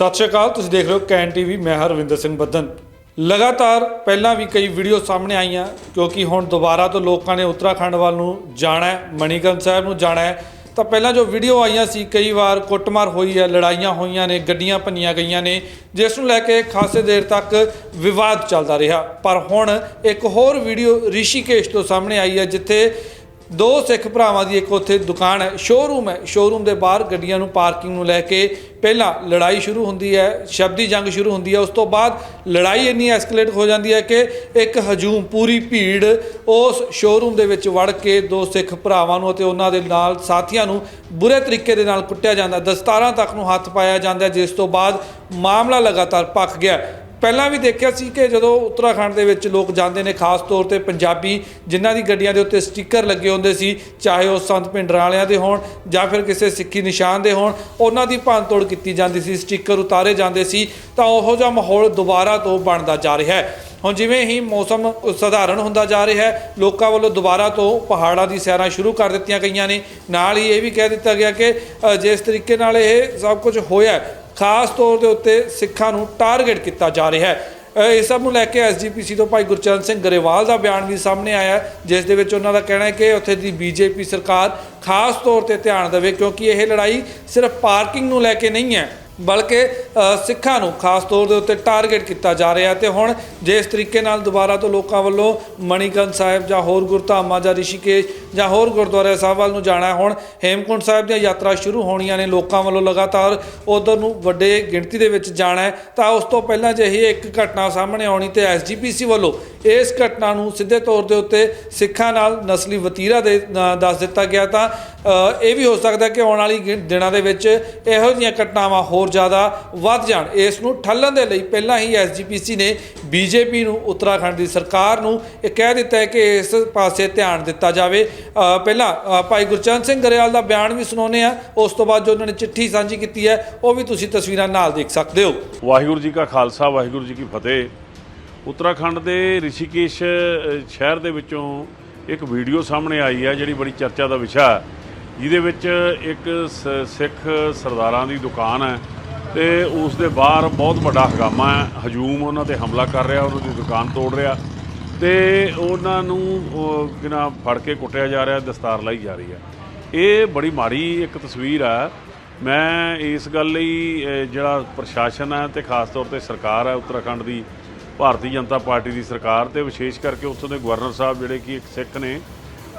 ਸਤਿ ਸ਼੍ਰੀ ਅਕਾਲ, ਤੁਸੀਂ ਦੇਖ ਰਹੇ ਹੋ ਕੈਨ ਟੀਵੀ, ਮੈਂ ਹਰਵਿੰਦਰ ਸਿੰਘ ਬੱਦਨ। ਲਗਾਤਾਰ ਪਹਿਲਾਂ ਵੀ ਕਈ ਵੀਡੀਓ ਸਾਹਮਣੇ ਆਈਆਂ, ਕਿਉਂਕਿ ਹੁਣ ਦੁਬਾਰਾ ਤੋਂ ਲੋਕਾਂ ਨੇ ਉੱਤਰਾਖੰਡ ਵੱਲ ਨੂੰ ਜਾਣਾ ਹੈ ਮਣੀਕਰਨ ਸਾਹਿਬ ਨੂੰ ਜਾਣਾ ਹੈ। ਤਾਂ ਪਹਿਲਾਂ ਜੋ ਵੀਡੀਓ ਆਈਆਂ ਸੀ, ਕਈ ਵਾਰ ਕੁੱਟਮਾਰ ਹੋਈ ਹੈ, ਲੜਾਈਆਂ ਹੋਈਆਂ ਨੇ, ਗੱਡੀਆਂ ਭੰਨੀਆਂ ਗਈਆਂ ਨੇ, ਜਿਸ ਨੂੰ ਲੈ ਕੇ ਖਾਸੇ ਦੇਰ ਤੱਕ ਵਿਵਾਦ ਚੱਲਦਾ ਰਿਹਾ। ਪਰ ਹੁਣ ਇੱਕ ਹੋਰ ਵੀਡੀਓ ਰਿਸ਼ੀਕੇਸ਼ ਤੋਂ ਸਾਹਮਣੇ ਆਈ ਹੈ, ਜਿੱਥੇ ਦੋ ਸਿੱਖ ਭਰਾਵਾਂ ਦੀ ਇੱਕ ਉੱਥੇ ਦੁਕਾਨ ਹੈ ਸ਼ੋਰੂਮ ਹੈ। ਸ਼ੋਰੂਮ ਦੇ ਬਾਹਰ ਗੱਡੀਆਂ ਨੂੰ ਪਾਰਕਿੰਗ ਨੂੰ ਲੈ ਕੇ ਪਹਿਲਾਂ ਲੜਾਈ ਸ਼ੁਰੂ ਹੁੰਦੀ ਹੈ, ਸ਼ਬਦੀ ਜੰਗ ਸ਼ੁਰੂ ਹੁੰਦੀ ਹੈ। ਉਸ ਤੋਂ ਬਾਅਦ ਲੜਾਈ ਇੰਨੀ ਐਸਕੇਲੇਟ ਹੋ ਜਾਂਦੀ ਹੈ ਕਿ ਇੱਕ ਹਜੂਮ, ਪੂਰੀ ਭੀੜ ਉਸ ਸ਼ੋਰੂਮ ਦੇ ਵਿੱਚ ਵੜ ਕੇ ਦੋ ਸਿੱਖ ਭਰਾਵਾਂ ਨੂੰ ਅਤੇ ਉਹਨਾਂ ਦੇ ਨਾਲ ਸਾਥੀਆਂ ਨੂੰ ਬੁਰੇ ਤਰੀਕੇ ਦੇ ਨਾਲ ਕੁੱਟਿਆ ਜਾਂਦਾ। ਦਸਤਾਰਾਂ ਤੱਕ ਨੂੰ ਹੱਥ ਪਾਇਆ ਜਾਂਦਾ ਜਿਸ ਤੋਂ ਬਾਅਦ ਮਾਮਲਾ ਲਗਾਤਾਰ ਪੱਕ ਗਿਆ। ਪਹਿਲਾਂ ਵੀ ਦੇਖਿਆ ਸੀ ਕਿ ਜਦੋਂ ਉੱਤਰਾਖੰਡ ਦੇ ਵਿੱਚ ਲੋਕ ਜਾਂਦੇ ਨੇ, ਖਾਸ ਤੌਰ ਤੇ ਪੰਜਾਬੀ ਜਿਨ੍ਹਾਂ ਦੀ ਗੱਡੀਆਂ ਦੇ ਉੱਤੇ ਸਟicker ਲੱਗੇ ਹੁੰਦੇ ਸੀ, ਚਾਹੇ ਉਹ ਸੰਤ ਪਿੰਡਰਾਂ ਵਾਲਿਆਂ ਦੇ ਹੋਣ ਜਾਂ ਫਿਰ ਕਿਸੇ ਸਿੱਖੀ ਨਿਸ਼ਾਨ ਦੇ ਹੋਣ, ਉਹਨਾਂ ਦੀ ਭੰਨਤੋੜ ਕੀਤੀ ਜਾਂਦੀ ਸੀ ਸਟicker ਉਤਾਰੇ ਜਾਂਦੇ ਸੀ, ਤਾਂ ਉਹੋ ਜਿਹਾ ਮਾਹੌਲ ਦੁਬਾਰਾ ਤੋਂ ਬਣਦਾ ਜਾ ਰਿਹਾ ਹੈ। ਹੁਣ ਜਿਵੇਂ ਹੀ ਮੌਸਮ ਸਧਾਰਨ ਹੁੰਦਾ ਜਾ ਰਿਹਾ ਹੈ, ਲੋਕਾਂ ਵੱਲੋਂ ਦੁਬਾਰਾ ਤੋਂ ਪਹਾੜਾਂ ਦੀ ਸੈਰਾਂ ਸ਼ੁਰੂ ਕਰ ਦਿੱਤੀਆਂ ਗਈਆਂ ਨੇ। ਨਾਲ ਹੀ ਇਹ ਵੀ ਕਹਿ ਦਿੱਤਾ ਗਿਆ ਕਿ ਜਿਸ ਤਰੀਕੇ ਨਾਲ ਇਹ ਸਭ ਕੁਝ ਹੋਇਆ ਖਾਸ ਤੌਰ ਦੇ ਉੱਤੇ ਸਿੱਖਾਂ ਨੂੰ ਟਾਰਗੇਟ ਕੀਤਾ ਜਾ ਰਿਹਾ ਹੈ। ਅ, ਸਭ ਨੂੰ ਲੈ ਕੇ ਐਸਜੀਪੀਸੀ ਤੋਂ ਭਾਈ ਗੁਰਚਰਨ ਸਿੰਘ ਗਰੇਵਾਲ ਦਾ ਬਿਆਨ ਵੀ ਸਾਹਮਣੇ ਆਇਆ ਜਿਸ ਦੇ ਵਿੱਚ ਉਹਨਾਂ ਦਾ ਕਹਿਣਾ ਹੈ ਕਿ ਉੱਥੇ ਦੀ ਬੀਜੇਪੀ ਸਰਕਾਰ ਖਾਸ ਤੌਰ ਤੇ ਧਿਆਨ ਦੇਵੇ ਕਿਉਂਕਿ ਇਹ ਲੜਾਈ ਸਿਰਫ ਪਾਰਕਿੰਗ ਨੂੰ ਲੈ ਕੇ ਨਹੀਂ ਹੈ ਬਲਕਿ ਸਿੱਖਾਂ ਨੂੰ ਖਾਸ ਤੌਰ ਦੇ ਉੱਤੇ ਟਾਰਗੇਟ ਕੀਤਾ ਜਾ ਰਿਹਾ ਤੇ ਹੁਣ ਜੇ ਇਸ ਤਰੀਕੇ ਨਾਲ ਦੁਬਾਰਾ ਤੋਂ ਲੋਕਾਂ ਵੱਲੋਂ ਮਣੀਕਰਨ ਸਾਹਿਬ ਜਾਂ ਹੋਰ ਗੁਰਧਾਮਾਂ ਜਾਂ ਰਿਸ਼ੀਕੇਸ਼ ਜਾਂ ਹੋਰ ਗੁਰਦੁਆਰੇ ਸਾਹਿਬ ਵੱਲ ਨੂੰ ਜਾਣਾ ਹੁਣ ਹੇਮਕੁੰਟ ਸਾਹਿਬ ਦੀਆਂ ਯਾਤਰਾ ਸ਼ੁਰੂ ਹੋਣੀਆਂ ਨੇ ਲੋਕਾਂ ਵੱਲੋਂ ਲਗਾਤਾਰ ਉਧਰ ਨੂੰ ਵੱਡੇ ਗਿਣਤੀ ਦੇ ਵਿੱਚ ਜਾਣਾ ਹੈ, ਤਾਂ ਉਸ ਤੋਂ ਪਹਿਲਾਂ ਜੇ ਇਹ ਇੱਕ ਘਟਨਾ ਸਾਹਮਣੇ ਆਉਣੀ ਤੇ ਐਸਜੀਪੀਸੀ ਵੱਲੋਂ ਇਸ ਘਟਨਾ ਨੂੰ ਸਿੱਧੇ ਤੌਰ ਦੇ ਉੱਤੇ ਸਿੱਖਾਂ ਨਾਲ ਨਸਲੀ ਵਤੀਰਾ ਦੇ ਦੱਸ ਦਿੱਤਾ ਗਿਆ ਤਾਂ ਇਹ ਵੀ ਹੋ ਸਕਦਾ ਕਿ ਆਉਣ ਵਾਲੀ ਗਿ- ਦਿਨਾਂ ਦੇ ਵਿੱਚ ਇਹੋ ਜਿਹੀਆਂ ਘਟਨਾਵਾਂ ਹੋਰ ਜ਼ਿਆਦਾ ਵੱਧ ਜਾਣ। ਇਸ ਨੂੰ ਠੱਲਣ ਦੇ ਲਈ ਪਹਿਲਾਂ ਹੀ ਐਸਜੀਪੀਸੀ ਨੇ ਬੀਜੇਪੀ ਨੂੰ ਉੱਤਰਾਖੰਡ ਦੀ ਸਰਕਾਰ ਨੂੰ ਇਹ ਕਹਿ ਦਿੱਤਾ ਹੈ ਕਿ ਇਸ ਪਾਸੇ ਧਿਆਨ ਦਿੱਤਾ ਜਾਵੇ। ਪਹਿਲਾਂ ਭਾਈ ਗੁਰਚਰਨ ਸਿੰਘ ਗਰੇਵਾਲ ਦਾ ਬਿਆਨ ਵੀ ਸੁਣਾਉਂਦੇ ਆ ਉਸ ਤੋਂ ਬਾਅਦ ਜੋ ਉਹਨਾਂ ਨੇ ਚਿੱਠੀ ਸਾਂਝੀ ਕੀਤੀ ਹੈ, ਉਹ ਵੀ ਤੁਸੀਂ ਤਸਵੀਰਾਂ ਨਾਲ ਦੇਖ ਸਕਦੇ ਹੋ। ਵਾਹਿਗੁਰੂ ਜੀ ਕਾ ਖਾਲਸਾ, ਵਾਹਿਗੁਰੂ ਜੀ ਕੀ ਫਤਿਹ। ਉੱਤਰਾਖੰਡ ਦੇ ਰਿਸ਼ੀਕੇਸ਼ ਸ਼ਹਿਰ ਦੇ ਵਿੱਚੋਂ ਇੱਕ ਵੀਡੀਓ ਸਾਹਮਣੇ ਆਈ ਹੈ, ਜਿਹੜੀ ਬੜੀ ਚਰਚਾ ਦਾ ਵਿਸ਼ਾ ਹੈ। ਜਿਹਦੇ ਵਿੱਚ ਇੱਕ ਸਿੱਖ ਸਰਦਾਰਾਂ ਦੀ ਦੁਕਾਨ ਹੈ। ਤੇ ਉਸ ਦੇ ਬਾਹਰ ਬਹੁਤ ਵੱਡਾ ਹਗਾਮਾ ਹੈ। ਹਜੂਮ ਉਹਨਾਂ ਤੇ ਹਮਲਾ ਕਰ ਰਿਹਾ, ਉਹਨਾਂ ਦੀ ਦੁਕਾਨ ਤੋੜ ਰਿਹਾ ਤੇ ਉਹਨਾਂ ਨੂੰ, ਉਹ ਕਿਨਾ ਫੜ ਕੇ ਕੁੱਟਿਆ ਜਾ ਰਿਹਾ, ਦਸਤਾਰ ਲਾਈ ਜਾ ਰਹੀ ਹੈ। ਇਹ ਬੜੀ ਮਾੜੀ ਇੱਕ ਤਸਵੀਰ ਆ ਮੈਂ ਇਸ ਗੱਲ ਲਈ ਜਿਹੜਾ ਪ੍ਰਸ਼ਾਸਨ ਹੈ ਤੇ ਖਾਸ ਤੌਰ ਤੇ ਸਰਕਾਰ ਹੈ, ਉੱਤਰਾਖੰਡ ਦੀ ਭਾਰਤੀ ਜਨਤਾ ਪਾਰਟੀ ਦੀ ਸਰਕਾਰ ਤੇ ਵਿਸ਼ੇਸ਼ ਕਰਕੇ ਉੱਥੋਂ ਦੇ ਗਵਰਨਰ ਸਾਹਿਬ ਜਿਹੜੇ ਕਿ ਇੱਕ ਸਿੱਖ ਨੇ,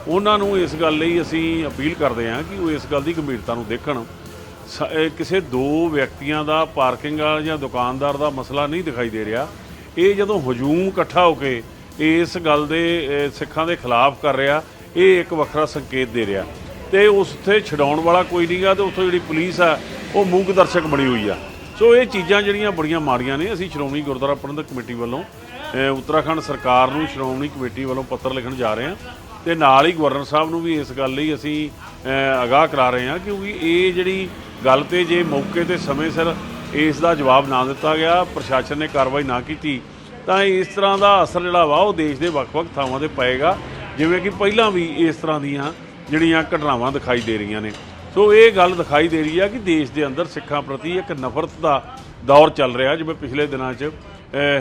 ਉਹਨਾਂ ਨੂੰ ਇਸ ਗੱਲ ਲਈ ਅਸੀਂ ਅਪੀਲ ਕਰਦੇ ਹਾਂ ਕਿ ਉਹ ਇਸ ਗੱਲ ਦੀ ਗੰਭੀਰਤਾ ਨੂੰ ਦੇਖਣ। ਸ- ਇਹ ਕਿਸੇ ਦੋ ਵਿਅਕਤੀਆਂ ਦਾ ਪਾਰਕਿੰਗ ਵਾਲਾ ਜਾਂ ਦੁਕਾਨਦਾਰ ਦਾ ਮਸਲਾ ਨਹੀਂ ਦਿਖਾਈ ਦੇ ਰਿਹਾ। ਇਹ ਜਦੋਂ ਹਜੂਮ ਇਕੱਠਾ ਹੋ ਕੇ ਇਸ ਗੱਲ ਦੇ ਅ, ਸਿੱਖਾਂ ਦੇ ਖਿਲਾਫ ਕਰ ਰਿਹਾ ਇਹ ਇੱਕ ਵੱਖਰਾ ਸੰਕੇਤ ਦੇ ਰਿਹਾ। ਤੇ ਉਸ ਤੇ ਛਡਾਉਣ ਵਾਲਾ ਕੋਈ ਨਹੀਂਗਾ ਤੇ ਉੱਥੋਂ ਜਿਹੜੀ ਪੁਲਿਸ ਆ ਉਹ ਮੂਕ ਦਰਸ਼ਕ ਬਣੀ ਹੋਈ ਆ। ਸੋ ਇਹ ਚੀਜ਼ਾਂ ਜਿਹੜੀਆਂ ਬੜੀਆਂ ਮਾੜੀਆਂ ਨੇ ਅਸੀਂ ਸ਼੍ਰੋਮਣੀ ਗੁਰਦੁਆਰਾ ਪ੍ਰਬੰਧਕ ਕਮੇਟੀ ਵੱਲੋਂ ਅ, ਉੱਤਰਾਖੰਡ ਸਰਕਾਰ ਨੂੰ ਸ਼੍ਰੋਮਣੀ ਕਮੇਟੀ ਵੱਲੋਂ ਪੱਤਰ ਲਿਖਣ ਜਾ ਰਹੇ ਹਾਂ। ਤੇ ਨਾਲ ਹੀ ਗਵਰਨਰ ਸਾਹਿਬ ਨੂੰ ਵੀ ਇਸ ਗੱਲ ਲਈ ਅਸੀਂ ਅ, ਆਗਾਹ ਕਰਾ ਰਹੇ ਹਾਂ ਕਿਉਂਕਿ ਇਹ ਜਿਹੜੀ ਗੱਲ ਤੇ ਜੇ ਮੌਕੇ ਤੇ ਸਮੇਂ ਸਿਰ ਇਸ ਦਾ ਜਵਾਬ ਨਾ ਦਿੱਤਾ ਗਿਆ, ਪ੍ਰਸ਼ਾਸਨ ਨੇ ਕਾਰਵਾਈ ਨਾ ਕੀਤੀ, ਤਾਂ ਇਸ ਤਰ੍ਹਾਂ ਦਾ ਅਸਰ ਜਿਹੜਾ ਵਾ ਉਹ ਦੇਸ਼ ਦੇ ਵੱਖ-ਵੱਖ ਥਾਵਾਂ ਤੇ ਪਏਗਾ। ਜਿਵੇਂ ਕਿ ਪਹਿਲਾਂ ਵੀ ਇਸ ਤਰ੍ਹਾਂ ਦੀਆਂ ਜਿਹੜੀਆਂ ਘਟਨਾਵਾਂ ਦਿਖਾਈ ਦੇ ਰਹੀਆਂ ਨੇ। ਸੋ ਇਹ ਗੱਲ ਦਿਖਾਈ ਦੇ ਰਹੀ ਆ ਕਿ ਦੇਸ਼ ਦੇ ਅੰਦਰ ਸਿੱਖਾਂ ਪ੍ਰਤੀ ਇੱਕ ਨਫ਼ਰਤ ਦਾ ਦੌਰ ਚੱਲ ਰਿਹਾ, ਜਿਵੇਂ ਪਿਛਲੇ ਦਿਨਾਂ 'ਚ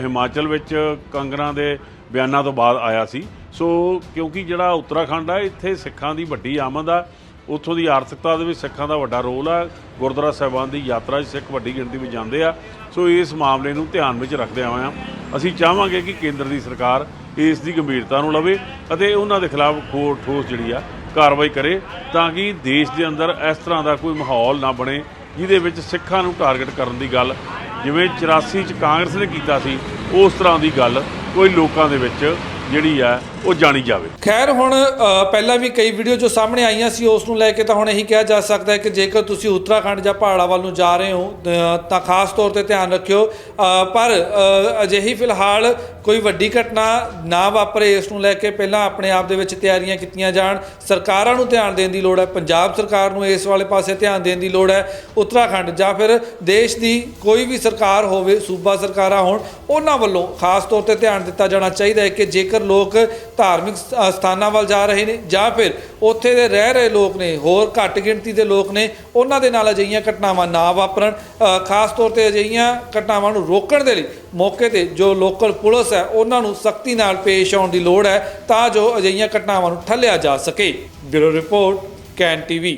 ਹਿਮਾਚਲ ਵਿੱਚ ਕੰਗਰਾਂ ਦੇ ਬਿਆਨਾਂ ਤੋਂ ਬਾਅਦ ਆਇਆ ਸੀ। ਸੋ ਕਿਉਂਕਿ ਜਿਹੜਾ ਉੱਤਰਾਖੰਡ ਆ, ਇੱਥੇ ਸਿੱਖਾਂ ਦੀ ਵੱਡੀ ਆਮਦ ਆ ਉੱਥੋਂ ਦੀ ਆਰਥਿਕਤਾ ਦੇ ਵਿੱਚ ਸਿੱਖਾਂ ਦਾ ਵੱਡਾ ਰੋਲ ਆ, ਗੁਰਦੁਆਰਾ ਸਾਹਿਬਾਨ ਦੀ ਯਾਤਰਾ 'ਚ ਸਿੱਖ ਵੱਡੀ ਗਿਣਤੀ ਵਿੱਚ ਜਾਂਦੇ ਆ। ਸੋ ਇਸ ਮਾਮਲੇ ਨੂੰ ਧਿਆਨ ਵਿੱਚ ਰੱਖਦੇ ਹੋਇਆਂ ਅਸੀਂ ਚਾਹਾਂਗੇ ਕਿ ਕੇਂਦਰ ਦੀ ਸਰਕਾਰ ਇਸ ਦੀ ਗੰਭੀਰਤਾ ਨੂੰ ਲਵੇ ਅਤੇ ਉਹਨਾਂ ਦੇ ਖਿਲਾਫ ਖੋ ਠੋਸ ਜਿਹੜੀ ਆ, ਕਾਰਵਾਈ ਕਰੇ ਤਾਂ ਕਿ ਦੇਸ਼ ਦੇ ਅੰਦਰ ਇਸ ਤਰ੍ਹਾਂ ਦਾ ਕੋਈ ਮਾਹੌਲ ਨਾ ਬਣੇ, ਜਿਹਦੇ ਵਿੱਚ ਸਿੱਖਾਂ ਨੂੰ ਟਾਰਗੇਟ ਕਰਨ ਦੀ ਗੱਲ, ਜਿਵੇਂ 84 ਚ ਕਾਂਗਰਸ ਨੇ ਕੀਤਾ ਸੀ, ਉਸ ਤਰ੍ਹਾਂ ਦੀ ਗੱਲ ਕੋਈ ਲੋਕਾਂ ਦੇ ਵਿੱਚ ਜਿਹੜੀ ਆ, ਉਹ ਜਾਣੀ ਜਾਵੇ। ਖੈਰ, ਹੁਣ ਪਹਿਲਾਂ ਵੀ ਕਈ ਵੀਡੀਓ ਜੋ ਸਾਹਮਣੇ ਆਈਆਂ ਸੀ, ਉਸ ਨੂੰ ਲੈ ਕੇ ਤਾਂ ਹੁਣ ਇਹੀ ਕਿਹਾ ਜਾ ਸਕਦਾ ਹੈ ਕਿ ਜੇਕਰ ਤੁਸੀਂ ਉੱਤਰਾਖੰਡ ਜਾਂ ਪਹਾੜਾਂ ਵੱਲ ਨੂੰ ਜਾ ਰਹੇ ਹੋ ਤਾਂ ਖਾਸ ਤੌਰ ਤੇ ਧਿਆਨ ਰੱਖਿਓ। ਪਰ ਅਜਿਹੀ ਫਿਲਹਾਲ ਕੋਈ ਵੱਡੀ ਘਟਨਾ ਨਾ ਵਾਪਰੇ, ਇਸ ਨੂੰ ਲੈ ਕੇ ਪਹਿਲਾਂ ਆਪਣੇ ਆਪ ਦੇ ਵਿੱਚ ਤਿਆਰੀਆਂ ਕੀਤੀਆਂ ਜਾਣ। ਸਰਕਾਰਾਂ ਨੂੰ ਧਿਆਨ ਦੇਣ ਦੀ ਲੋੜ ਹੈ, ਪੰਜਾਬ ਸਰਕਾਰ ਨੂੰ ਇਸ ਵਾਲੇ ਪਾਸੇ ਧਿਆਨ ਦੇਣ ਦੀ ਲੋੜ ਹੈ। ਉੱਤਰਾਖੰਡ ਜਾਂ ਫਿਰ ਦੇਸ਼ ਦੀ ਕੋਈ ਵੀ ਸਰਕਾਰ ਹੋਵੇ, ਸੂਬਾ ਸਰਕਾਰਾਂ ਹੋਣ, ਉਹਨਾਂ ਵੱਲੋਂ ਖਾਸ ਤੌਰ ਤੇ ਧਿਆਨ ਦਿੱਤਾ ਜਾਣਾ ਚਾਹੀਦਾ ਹੈ ਕਿ ਜੇਕਰ ਜੇਕਰ ਲੋਕ ਧਾਰਮਿਕ ਸਥਾਨਾਂ ਵੱਲ ਜਾ ਰਹੇ ਨੇ ਜਾਂ ਫਿਰ ਉੱਥੇ ਦੇ ਰਹਿ ਰਹੇ ਲੋਕ ਨੇ, ਹੋਰ ਘੱਟ ਗਿਣਤੀ ਦੇ ਲੋਕ ਨੇ, ਉਹਨਾਂ ਦੇ ਨਾਲ ਅਜਿਹੀਆਂ ਘਟਨਾਵਾਂ ਨਾ ਵਾਪਰਨ ਖਾਸ ਤੌਰ ਤੇ ਅਜਿਹੀਆਂ ਘਟਨਾਵਾਂ ਨੂੰ ਰੋਕਣ ਦੇ ਲਈ ਮੌਕੇ ਤੇ ਜੋ ਲੋਕਲ ਪੁਲਿਸ ਹੈ, ਉਹਨਾਂ ਨੂੰ ਸਖਤੀ ਨਾਲ ਪੇਸ਼ ਆਉਣ ਦੀ ਲੋੜ ਹੈ ਤਾਂ ਜੋ ਅਜਿਹੀਆਂ ਘਟਨਾਵਾਂ ਨੂੰ ਠੱਲਿਆ ਜਾ ਸਕੇ। Bureau report, Can TV.